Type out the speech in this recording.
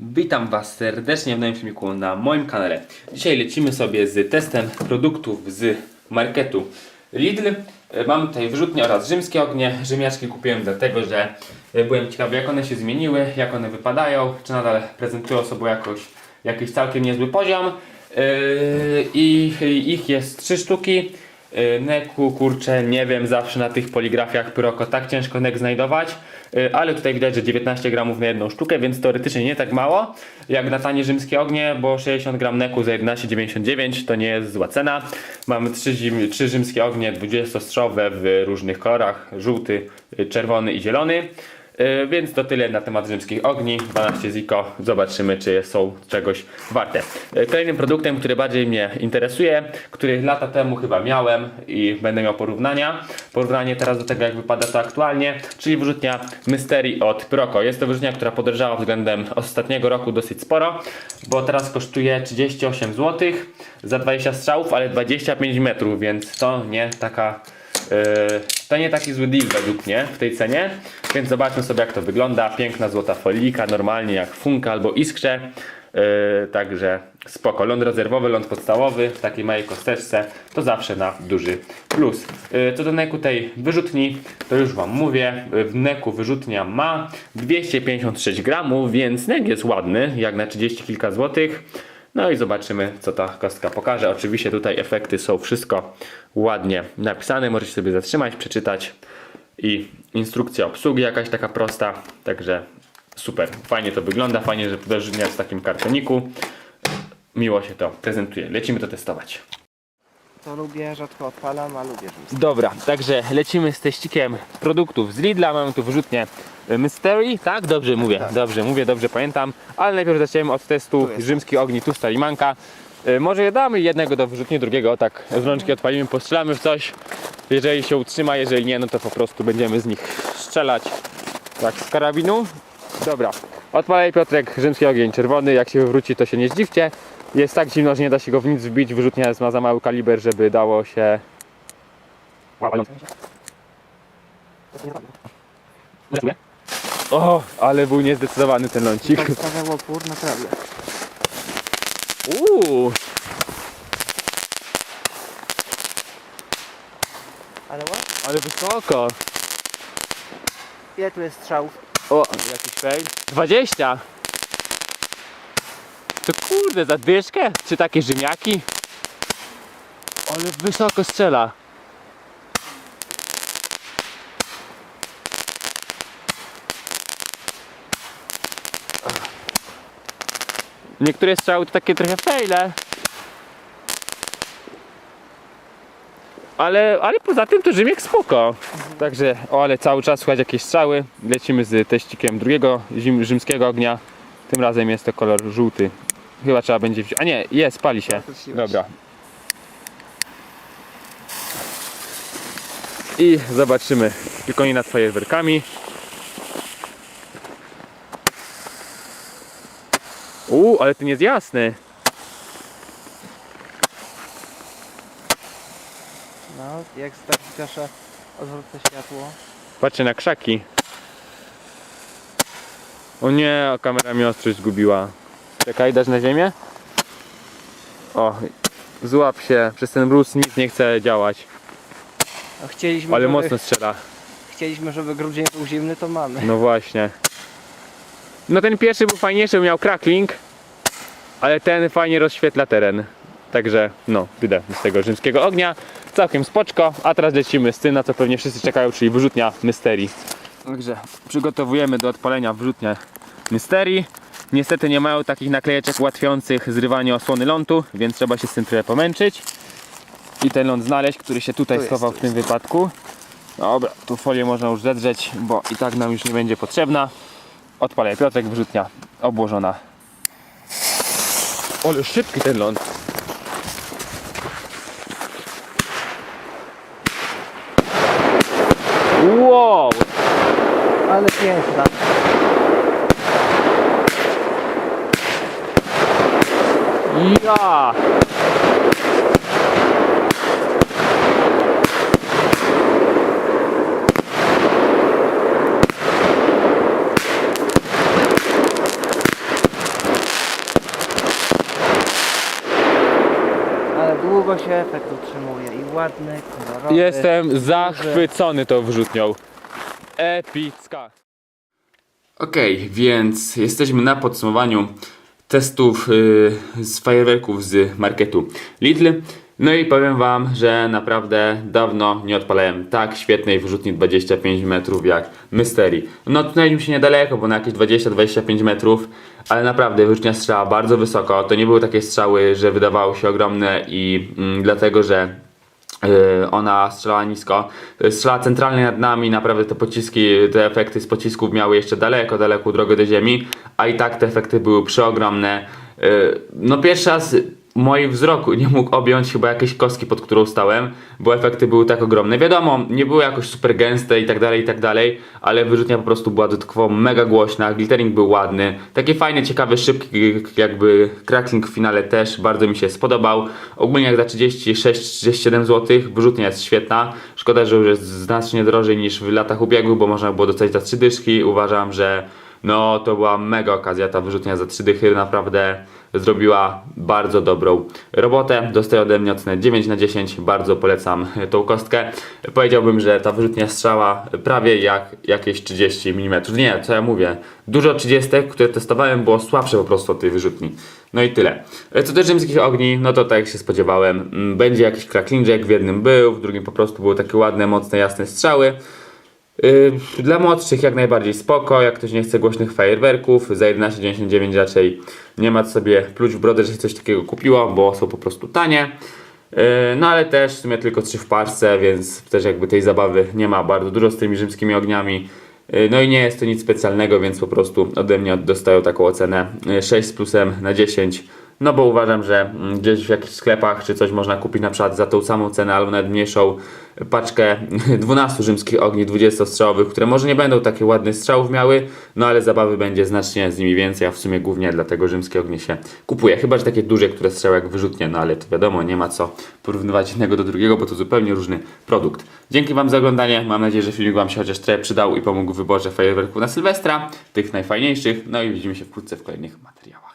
Witam Was serdecznie w nowym filmiku na moim kanale. Dzisiaj lecimy sobie z testem produktów z marketu Lidl. E, Mam tutaj wyrzutnie oraz rzymskie ognie. Rzymiaczki kupiłem dlatego, że e, byłem ciekawy jak one się zmieniły, jak one wypadają, czy nadal prezentują sobie jakoś, jakiś całkiem niezły poziom. Yy, I ich jest trzy sztuki. Yy, Neku, kurczę, nie wiem, zawsze na tych poligrafiach Pyroko tak ciężko nek znajdować, Yy, ale tutaj widać, że 19 gramów na jedną sztukę, więc teoretycznie nie tak mało, jak na tanie rzymskie ognie, bo 60 gram neku za 11,99 to nie jest zła cena. Mamy trzy, zim, trzy rzymskie ognie 20-strzowe w różnych kolorach, żółty, czerwony i zielony. Yy, Więc to tyle na temat rzymskich ogni. 12 ziko. Zobaczymy, czy są czegoś warte. Yy, Kolejnym produktem, który bardziej mnie interesuje, który lata temu chyba miałem i będę miał porównania. Porównanie teraz do tego, jak wypada to aktualnie, czyli wyrzutnia Mystery od Proco. Jest to wyrzutnia, która podrożała względem ostatniego roku dosyć sporo, bo teraz kosztuje 38 zł za 20 strzałów, ale 25 metrów, więc to nie taka to nie taki zły deal według mnie w tej cenie, więc zobaczmy sobie jak to wygląda. Piękna złota folika, normalnie jak funka albo iskrze. Yy, także spoko. Ląd rezerwowy, ląd podstawowy w takiej małej kosteczce to zawsze na duży plus. Yy, co do neku tej wyrzutni, to już Wam mówię. W neku wyrzutnia ma 256 gramów, więc nek jest ładny, jak na 30 kilka złotych. No i zobaczymy, co ta kostka pokaże. Oczywiście tutaj efekty są wszystko ładnie napisane. Możecie sobie zatrzymać, przeczytać. I instrukcja obsługi jakaś taka prosta. Także super. Fajnie to wygląda. Fajnie, że wyrzutnia w takim kartoniku. Miło się to prezentuje. Lecimy to testować. To lubię, rzadko odpalam, a lubię rzymskie. Dobra, także lecimy z teścikiem produktów z Lidla. Mamy tu wyrzutnię y, Mystery, tak? Dobrze mówię, Tak. dobrze mówię, dobrze pamiętam. Ale najpierw zaczniemy od testu Tu jest. rzymski ogni Tusta Limanka. Y, Może je damy jednego do wyrzutni, drugiego tak z rączki odpalimy, postrzelamy w coś. Jeżeli się utrzyma, jeżeli nie, no to po prostu będziemy z nich strzelać tak z karabinu. Dobra, odpalaj Piotrek, rzymski ogień czerwony, jak się wywróci to się nie zdziwcie. Jest tak zimno, że nie da się go w nic wbić, wyrzutnia jest ma za mały kaliber, żeby dało się... O, ale był niezdecydowany ten lącik. Stawiał opór, naprawdę. Uuu, Ale ładnie. ale wysoko. Ile tu jest strzałów? O, jakiś fail. 20. To kurde, za dyszkę? Czy takie rzymiaki? Ale wysoko strzela. Niektóre strzały to takie trochę fejle. Ale, ale poza tym to Rzymiek spoko. Także, o ale cały czas słuchać jakieś strzały. Lecimy z teścikiem drugiego zim, rzymskiego ognia. Tym razem jest to kolor żółty. Chyba trzeba będzie wziąć. A nie, jest, pali się. Dobra. I zobaczymy tylko nie nad fajerwerkami. Uuu, ale ten jest jasny. No, jak tak proszę odwrócę światło. Patrzę na krzaki. O nie, kamera mi ostrość zgubiła. Czekaj, dasz na ziemię? O, złap się. Przez ten brus nic nie chce działać. A chcieliśmy, Ale żeby, mocno strzela. chcieliśmy, żeby grudzień był zimny, to mamy. No właśnie. No ten pierwszy był fajniejszy, miał crackling. Ale ten fajnie rozświetla teren. Także no, tyle z tego rzymskiego ognia. Całkiem spoczko. A teraz lecimy z tym, na co pewnie wszyscy czekają, czyli wyrzutnia Mystery. Także przygotowujemy do odpalenia wyrzutnię Mystery. Niestety nie mają takich naklejeczek ułatwiających zrywanie osłony lądu, więc trzeba się z tym trochę pomęczyć. I ten ląd znaleźć, który się tutaj Tu schował w tym wypadku. Dobra, tu folię można już zedrzeć, bo i tak nam już nie będzie potrzebna. Odpalaj Piotrek, wyrzutnia obłożona. Ale szybki ten ląd. Wow! Ale piękna. Ja! Się efekt utrzymuje i ładny, kolorowy. Jestem zachwycony tą wyrzutnią. Epicka. Okej, więc jesteśmy na podsumowaniu testów y, z fajerwerków z marketu Lidl. No i powiem wam, że naprawdę dawno nie odpalałem tak świetnej wyrzutni 25 metrów jak Mystery. No tuneliśmy się niedaleko, bo na jakieś 20-25 metrów, ale naprawdę wyrzutnia strzała bardzo wysoko. To nie były takie strzały, że wydawały się ogromne i mm, dlatego, że Yy, ona strzelała nisko, strzelała centralnie nad nami, naprawdę te pociski, te efekty z pocisków miały jeszcze daleko, daleką drogę do ziemi, a i tak te efekty były przeogromne. Yy, No pierwszy raz mój wzrok nie mógł objąć chyba jakiejś kostki, pod którą stałem, bo efekty były tak ogromne. Wiadomo, nie były jakoś super gęste i tak dalej, i tak dalej, ale wyrzutnia po prostu była dodatkowo mega głośna, glittering był ładny, takie fajne, ciekawe, szybki jakby crackling w finale też bardzo mi się spodobał. Ogólnie jak za 36-37 zł, wyrzutnia jest świetna. Szkoda, że już jest znacznie drożej niż w latach ubiegłych, bo można było dostać za 3 dyszki. Uważam, że no to była mega okazja, ta wyrzutnia za 3 dychy naprawdę zrobiła bardzo dobrą robotę. Dostaję ode mnie ocenę 9 na 10, bardzo polecam tą kostkę. Powiedziałbym, że ta wyrzutnia strzała prawie jak jakieś 30 mm. Nie, co ja mówię, dużo 30, które testowałem było słabsze po prostu od tej wyrzutni. No i tyle. Co do rzymskich ogni, no to tak jak się spodziewałem, mm, będzie jakiś cracklingjek, w jednym był, w drugim po prostu były takie ładne, mocne, jasne strzały. Yy, Dla młodszych jak najbardziej spoko, jak ktoś nie chce głośnych fajerwerków, za 11,99 raczej nie ma sobie pluć w brodę, że coś takiego kupiło, bo są po prostu tanie. Yy, No ale też w sumie tylko trzy w parce, więc też jakby tej zabawy nie ma bardzo dużo z tymi rzymskimi ogniami. Yy, No i nie jest to nic specjalnego, więc po prostu ode mnie dostają taką ocenę yy, 6 z plusem na 10. No bo uważam, że mm, gdzieś w jakichś sklepach czy coś można kupić na przykład za tą samą cenę albo nawet mniejszą paczkę 12 rzymskich ogni 20-strzałowych, które może nie będą takie ładne strzałów miały, no ale zabawy będzie znacznie z nimi więcej, a w sumie głównie dlatego rzymskie ognie się kupuje. Chyba, że takie duże, które strzały jak wyrzutnie, no ale to wiadomo, nie ma co porównywać jednego do drugiego, bo to zupełnie różny produkt. Dzięki Wam za oglądanie, mam nadzieję, że filmik Wam się chociaż trochę przydał i pomógł w wyborze fajerwerków na Sylwestra, tych najfajniejszych, no i widzimy się wkrótce w kolejnych materiałach.